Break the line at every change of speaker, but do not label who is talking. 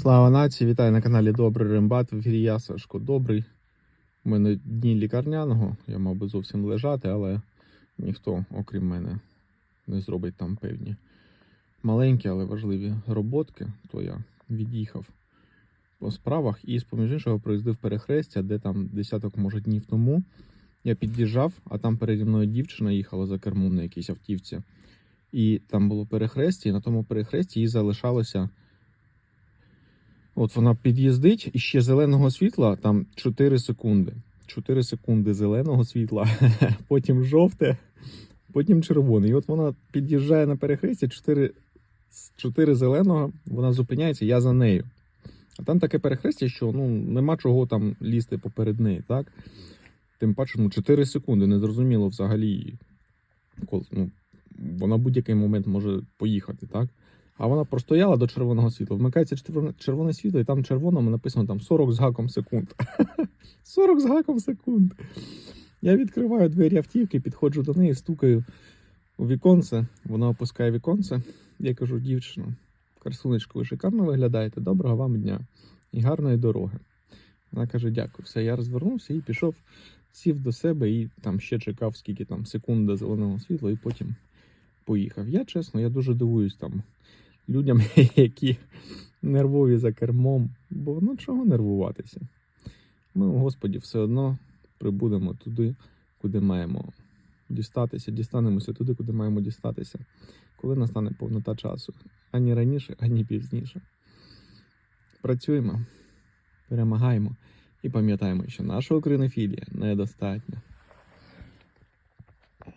Слава нації, вітаю на каналі Добрий Рембат. В ефірі я Сашко Добрий. У мене дні лікарняного, я мав би зовсім лежати, але ніхто, окрім мене, не зробить там певні маленькі, але важливі роботки. То я від'їхав по справах і, з поміж іншого, проїздив перехрестя, де там десяток, може, днів тому. Я під'їжджав, а там переді мною дівчина їхала за кермом на якійсь автівці. І там було перехрестя, і на тому перехресті їй залишалося. От вона під'їздить і ще зеленого світла там 4 секунди. 4 секунди зеленого світла, потім жовте, потім червоне. І от вона під'їжджає на перехресті 4, 4 зеленого, вона зупиняється, я за нею. А там таке перехрестя, що ну, нема чого там лізти поперед неї, так? Тим паче, ну, 4 секунди, незрозуміло взагалі. Ну, вона в будь-який момент може поїхати, так? А вона простояла до червоного світла. Вмикається червоне, світло, і там червоному написано там 40 з гаком секунд. 40 з гаком секунд. Я відкриваю двері автівки, підходжу до неї, стукаю у віконце. Вона опускає віконце. Я кажу, дівчино, красунечко, ви шикарно виглядаєте, доброго вам дня і гарної дороги. Вона каже: дякую. Все, я розвернувся і пішов, сів до себе і там ще чекав, скільки там секунд до зеленого світла, і потім поїхав. Я чесно, я дуже дивуюсь там людям, які нервові за кермом. Бо ну чого нервуватися? Ми, Господі, все одно прибудемо туди, куди маємо дістатися, дістанемося туди, куди маємо дістатися, коли настане повнота часу. Ані раніше, ані пізніше. Працюємо, перемагаємо і пам'ятаємо, що наша українофілія недостатня.